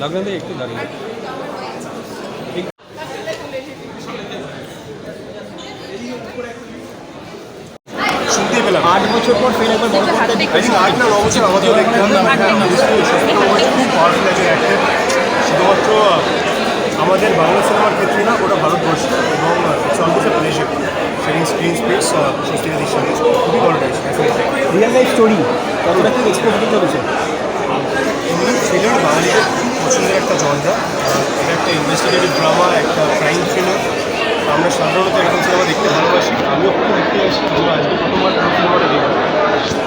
লগ্ন দিয়ে একটু দাঁড়িয়ে আট বছর পর ফের একবার বড় পর্দায় আট না ন বছর আমাদেরও দেখতে খুব পাওয়ারফুল একজন অ্যাক্টর শুধুমাত্র আমাদের বাংলা সিনেমার ক্ষেত্রে না ওটা ভারতবর্ষ এবং ইটস অলমোস্ট স্ক্রিন স্পেস খুবই ভালো লাগছে রিয়েল লাইফ স্টোরি কতটা কি এক্সপোজ হতে চলেছে। বাঙালিদের পছন্দের একটা জনরা। এটা একটা ইনভেস্টিগেটিভ ড্রামা একটা ক্রাইম থ্রিলার আমরা সাধারণত এরকম সিনেমা দেখতে ভালোবাসি। আমিও খুব দেখতে আসি। আজকে প্রথমবার পুরো সিনেমাটা দেখব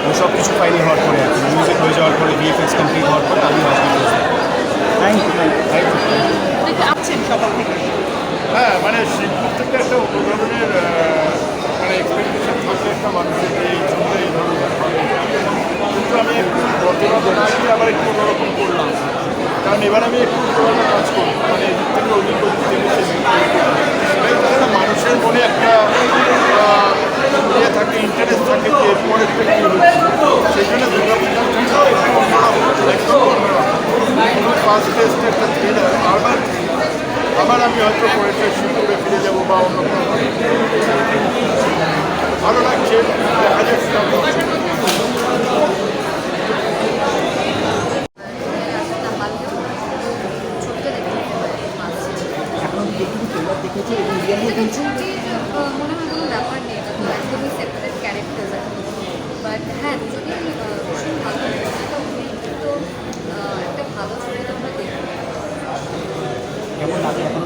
আমি সব কিছু ফাইনাল হওয়ার পরে আর কি। মিউজিক হয়ে যাওয়ার পরে ভিএফএক্স কমপ্লিট হওয়ার পরে আমি আজকে থ্যাংক ইউ থ্যাংক ইউ হ্যাঁ মানে শিবপুর থেকে একটা অন্য ধরনের আহ, মানে এক্সপেকটেশন থাকে একটা মানুষের যে এই জন্য এই ধরনের কিন্তু আমি একটু গতরকম আজকে আবার একটু অন্যরকম করলাম কারণ এবার আমি একটু কাজ করব মানে এদিক থেকে ওদিক থেকে সেটাই তাহলে মানুষের মনে একটা ইয়ে থাকে ইন্টারেস্ট থাকে যে এরপরে একটা কী হচ্ছে। সেই জন্য দুর্গা পূজার জন্য একটু অন্যরকম একদম অন্যরকম একটা থ্রিলার আবার আবার আমি হয়তো পরেটা শিবপুরে ফিরে যাব বা অন্য কোনো ভালো লাগছে দেখা যাক কেমন হচ্ছে। এখন ট্রেলার এবং রিয়েল মনে হয় কোনো ব্যাপার নেই এটা তো একদমই সেপারেট ক্যারেক্টার বাট হ্যাঁ দুজনেই আহ, ভীষণ ভালো তো একটা ভালো ছবি কেমন লাগে? এখন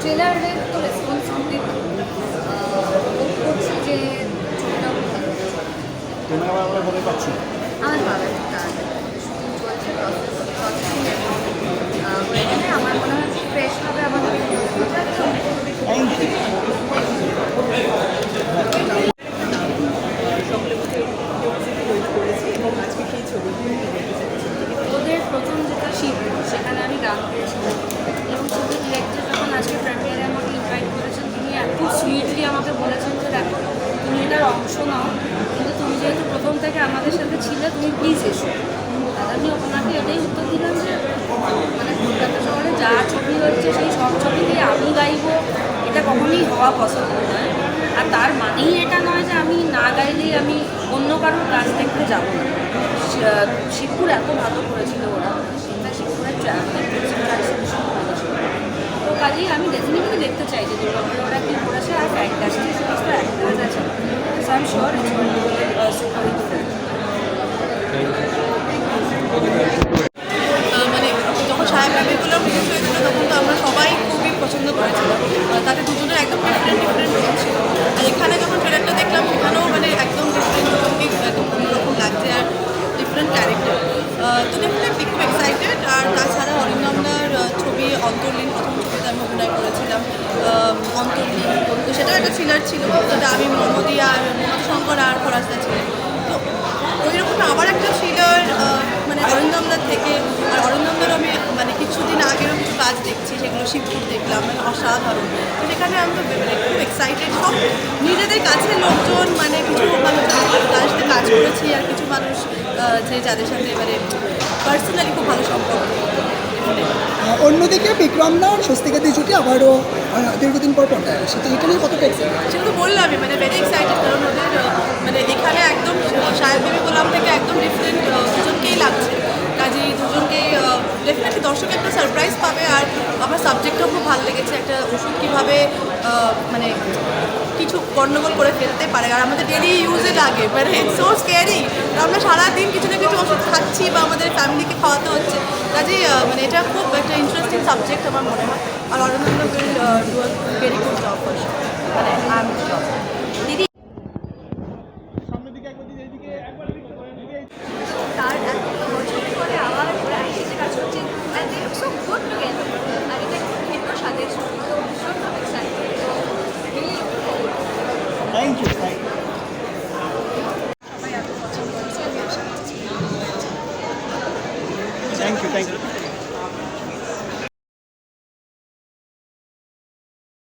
ট্রেলারের তো রেসপন্স খুবই ভালো করছি যে ছবিটা ভালো। আমরা পাচ্ছি আমার ভালো একটা তাড়াতাড়ি শুটিং চলছে প্রসেস প্রসেসিং হয়ে গেলে আমার মনে হয় ফ্রেশ হবে আমাদের থ্যাংক ইউ ওদের প্রথম যেটা শিব সেখানে আমি গান গেয়েছিলাম এবং ছবি ডিরেক্টর যখন আজকে প্রেমিয়ারে আমাকে ইনভাইট করেছেন তিনি এত সুইটলি আমাকে বলেছেন যে দেখো তুমি এটার অংশ নাও কিন্তু তুমি যেহেতু প্রথম থেকে আমাদের সাথে ছিলে, তুমি প্লিজ এসো। আমি ওনাকে এটাই উত্তর দিলাম যে মানে কলকাতা শহরে যা ছবি হচ্ছে, সেই সব ছবিতেই আমি গাইবো। এটা কখনোই হওয়া পছন্দ নয়। আর তার মানেই এটা নয় যে আমি না গাইলেই আমি অন্য কারোর কাজ দেখতে যাব না। শিবপুর এত ভালো করেছিল ওরা। শিবপুরের তো কাজেই আমি ডেফিনেটলি দেখতে চাই যে দুর্গাপুরে ওরা কী করেছে আর সাহেব রিলিজ হয়েছিল তখন তো আমরা সবাই খুবই পছন্দ করেছিলাম। তাতে দুজনের একদম ডিফারেন্ট ডিফারেন্ট রোল ছিল। আর এখানে যখন ট্রেলারটা দেখলাম, সেখানেও মানে একদম ডিফারেন্ট একদম অন্যরকম লাগছে আর ডিফারেন্ট ক্যারেক্টার তো ডেফিনেটলি খুব এক্সাইটেড আর তাছাড়া অরিন্দমদার ছবি অন্তর্লীন, প্রথম ছবিতে আমি অভিনয় করেছিলাম। অন্তর্লীন, তো সেটাও একটা থ্রিলার ছিল যেটা আমি মোহাম্মদী আর শঙ্কর আর ফরাজদা ছিলেন তো ওই রকম আবার একটা থ্রিলার মানে অরিন্দমদার থেকে আর অরিন্দমদার আমি মানে কিছুদিন আগেরও কিছু কাজ শিবপুর দেখলাম মানে অসাধারণ। তো সেখানে আমি তো খুব এক্সাইটেড সব নিজেদের কাছে লোকজন মানে কিছু মানুষ সাথে কাজ করেছি আর কিছু মানুষ যে যাদের সাথে মানে পার্সোনালি খুব ভালো সম্পর্ক। অন্যদিকে বিক্রম দা স্বস্তিকা দিয়ে জুটি আবারও দীর্ঘদিন পর পর্দায় আসে। তো এটা নিয়ে কতটা এক্সাইটেড সেটা তো বললামই মানে ভেরি এক্সাইটেড কারণ ওদের মানে এখানে একদম সাহেব বেবি গোলাম থেকে একদম ডিফারেন্ট দুজনকেই লাগছে কাজেই দুজনকেই ডেফিনেটলি দর্শক একটা সারপ্রাইজ পাবে আর আমার সাবজেক্টটাও খুব ভালো লেগেছে একটা ওষুধ কীভাবে মানে কিছু গণ্ডগোল করে ফেলতে পারে। আর আমাদের ডেলি ইউজে লাগে মানে সো স্কেয়ারি আমরা সারাদিন কিছু না কিছু ওষুধ খাচ্ছি বা আমাদের ফ্যামিলিকে খাওয়াতে হচ্ছে। কাজে মানে এটা খুব একটা ইন্টারেস্টিং সাবজেক্ট আমার মনে হয়। আর Arabinda will do very good job মানে আই এম জব